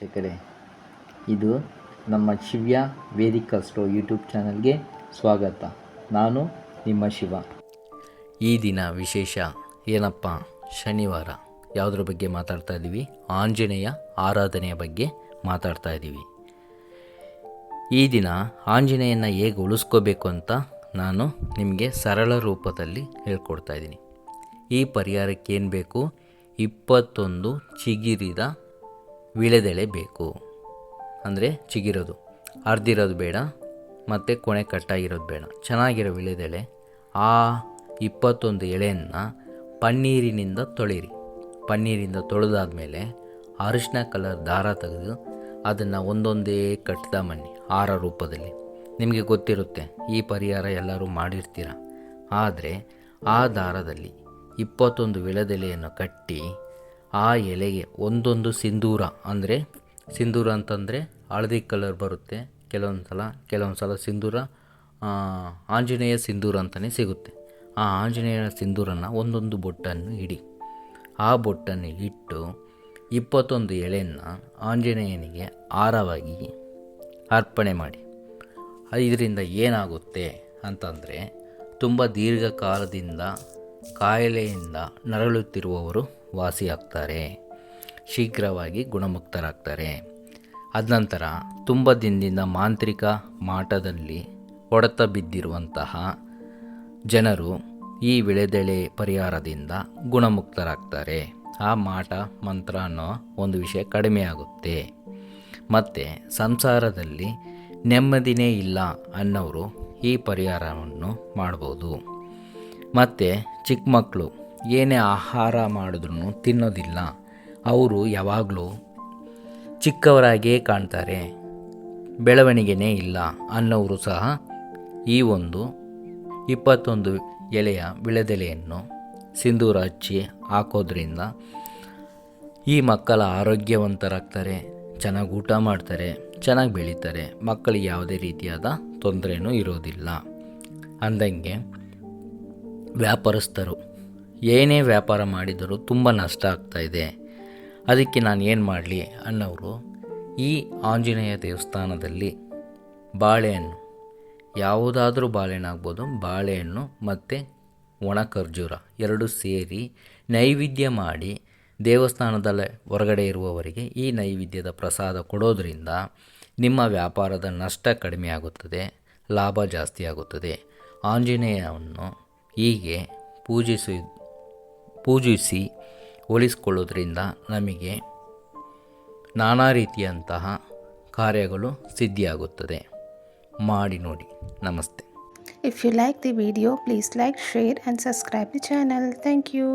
ವೀಕ್ಷಕರೇ, ಇದು ನಮ್ಮ ಶಿವ್ಯ ವೇದಿಕಾ ಸ್ಟೋ ಯೂಟ್ಯೂಬ್ ಚಾನಲ್ಗೆ ಸ್ವಾಗತ. ನಾನು ನಿಮ್ಮ ಶಿವ. ಈ ದಿನ ವಿಶೇಷ ಏನಪ್ಪ? ಶನಿವಾರ. ಯಾವುದ್ರ ಬಗ್ಗೆ ಮಾತಾಡ್ತಾ ಇದ್ದೀವಿ ಆಂಜನೇಯ ಆರಾಧನೆಯ ಬಗ್ಗೆ ಮಾತಾಡ್ತಾ ಇದ್ದೀವಿ ಈ ದಿನ ಆಂಜನೇಯನ ಹೇಗೆ ಉಳಿಸ್ಕೋಬೇಕು ಅಂತ ನಾನು ನಿಮಗೆ ಸರಳ ರೂಪದಲ್ಲಿ ಹೇಳ್ಕೊಡ್ತಾ ಇದ್ದೀನಿ ಈ ಪರಿಹಾರಕ್ಕೆ ಏನು ಬೇಕು? ಇಪ್ಪತ್ತೊಂದು ಚಿಗಿರಿದ ವಿಳೆದೆಳೆ ಬೇಕು ಅಂದರೆ ಚಿಗಿರೋದು. ಅರ್ದಿರೋದು ಬೇಡ, ಮತ್ತು ಕೊನೆ ಕಟ್ಟಾಗಿರೋದು ಬೇಡ. ಚೆನ್ನಾಗಿರೋ ವಿಳೆದೆಳೆ, ಆ ಇಪ್ಪತ್ತೊಂದು ಎಳೆಯನ್ನು ಪನ್ನೀರಿನಿಂದ ತೊಳಿರಿ. ಪನ್ನೀರಿಂದ ತೊಳೆದಾದ್ಮೇಲೆ ಅರಿಶಿನ ಕಲರ್ ದಾರ ತೆಗೆದು ಅದನ್ನು ಒಂದೊಂದೇ ಕಟ್ಟದ ಬನ್ನಿ ಆರ ರೂಪದಲ್ಲಿ. ನಿಮಗೆ ಗೊತ್ತಿರುತ್ತೆ, ಈ ಪರಿಹಾರ ಎಲ್ಲರೂ ಮಾಡಿರ್ತೀರ. ಆದರೆ ಆ ದಾರದಲ್ಲಿ ಇಪ್ಪತ್ತೊಂದು ವಿಳೆದೆಲೆಯನ್ನು ಕಟ್ಟಿ ಆ ಎಲೆಗೆ ಒಂದೊಂದು ಸಿಂಧೂರ ಅಂದರೆ ಸಿಂಧೂರ ಅಂತಂದರೆ ಹಳದಿ ಕಲರ್ ಬರುತ್ತೆ. ಕೆಲವೊಂದು ಸಲ ಕೆಲವೊಂದು ಸಲ ಸಿಂಧೂರ ಆಂಜನೇಯ ಸಿಂಧೂರ ಅಂತಲೇ ಸಿಗುತ್ತೆ. ಆ ಆಂಜನೇಯ ಸಿಂಧೂರನ್ನು ಒಂದೊಂದು ಬೊಟ್ಟನ್ನು ಇಡಿ. ಆ ಬೊಟ್ಟನ್ನು ಇಟ್ಟು ಇಪ್ಪತ್ತೊಂದು ಎಳೆಯನ್ನು ಆಂಜನೇಯನಿಗೆ ಆರವಾಗಿ ಅರ್ಪಣೆ ಮಾಡಿ. ಇದರಿಂದ ಏನಾಗುತ್ತೆ ಅಂತಂದರೆ ತುಂಬ ದೀರ್ಘಕಾಲದಿಂದ ಕಾಯಿಲೆಯಿಂದ ನರಳುತ್ತಿರುವವರು ವಾಸಿಯಾಗ್ತಾರೆ, ಶೀಘ್ರವಾಗಿ ಗುಣಮುಕ್ತರಾಗ್ತಾರೆ. ಅದನಂತರ ತುಂಬ ದಿನದಿಂದ ಮಾಂತ್ರಿಕ ಮಾಟದಲ್ಲಿ ಹೊಡೆತ ಬಿದ್ದಿರುವಂತಹ ಜನರು ಈ ವಿಳೆದೆಳೆ ಪರಿಹಾರದಿಂದ ಗುಣಮುಕ್ತರಾಗ್ತಾರೆ. ಆ ಮಾಟ, ಮಂತ್ರ ಅನ್ನೋ ಒಂದು ವಿಷಯ ಕಡಿಮೆ ಆಗುತ್ತೆ. ಮತ್ತು ಸಂಸಾರದಲ್ಲಿ ನೆಮ್ಮದಿನೇ ಇಲ್ಲ ಅನ್ನೋರು ಈ ಪರಿಹಾರವನ್ನು ಮಾಡ್ಬೋದು. ಮತ್ತು ಚಿಕ್ಕ ಮಕ್ಕಳು ಏನೇ ಆಹಾರ ಮಾಡಿದ್ರೂ ತಿನ್ನೋದಿಲ್ಲ. ಅವರು ಯಾವಾಗಲೂ ಚಿಕ್ಕವರಾಗೇ ಕಾಣ್ತಾರೆ. ಬೆಳವಣಿಗೆನೇ ಇಲ್ಲ ಅನ್ನೋರು ಸಹ ಈ ಒಂದು ಇಪ್ಪತ್ತೊಂದು ಎಲೆಯ ವಿಳೆದೆಲೆಯನ್ನು ಸಿಂಧೂರ ಹಚ್ಚಿ ಹಾಕೋದ್ರಿಂದ ಈ ಮಕ್ಕಳ ಆರೋಗ್ಯವಂತರಾಗ್ತಾರೆ, ಚೆನ್ನಾಗಿ ಊಟ ಮಾಡ್ತಾರೆ, ಚೆನ್ನಾಗಿ ಬೆಳೀತಾರೆ. ಮಕ್ಕಳಿಗೆ ಯಾವುದೇ ರೀತಿಯಾದ ತೊಂದರೆಯೂ ಇರೋದಿಲ್ಲ. ಅಂದಂಗೆ ವ್ಯಾಪಾರಸ್ಥರು ಏನೇ ವ್ಯಾಪಾರ ಮಾಡಿದರೂ ತುಂಬ ನಷ್ಟ ಆಗ್ತಾ ಇದೆ. ಅದಕ್ಕೆ ನಾನು ಏನು ಮಾಡಲಿ ಅನ್ನೋರು ಈ ಆಂಜನೇಯ ದೇವಸ್ಥಾನದಲ್ಲಿ ಬಾಳೆಹಣ್ಣು, ಯಾವುದಾದರೂ ಬಾಳೆಹಣ್ಣು ಆಗ್ಬೋದು, ಬಾಳೆಹಣ್ಣು ಮತ್ತು ಒಣ ಖರ್ಜೂರ ಎರಡು ಸೇರಿ ನೈವೇದ್ಯ ಮಾಡಿ ದೇವಸ್ಥಾನದಲ್ಲೇ ಹೊರಗಡೆ ಇರುವವರಿಗೆ ಈ ನೈವೇದ್ಯದ ಪ್ರಸಾದ ಕೊಡೋದರಿಂದ ನಿಮ್ಮ ವ್ಯಾಪಾರದ ನಷ್ಟ ಕಡಿಮೆ ಆಗುತ್ತದೆ, ಲಾಭ ಜಾಸ್ತಿ ಆಗುತ್ತದೆ. ಆಂಜನೇಯವನ್ನು ಹೀಗೆ ಪೂಜಿಸಿ ಪೂಜಿಸಿ ಹೋಲಿಸ್ಕೊಳ್ಳೋದ್ರಿಂದ ನಮಗೆ ನಾನಾ ರೀತಿಯಂತಹ ಕಾರ್ಯಗಳು ಸಿದ್ಧಿಯಾಗುತ್ತದೆ. ಮಾಡಿ ನೋಡಿ. ನಮಸ್ತೆ. If you like the video please like share and subscribe the channel thank you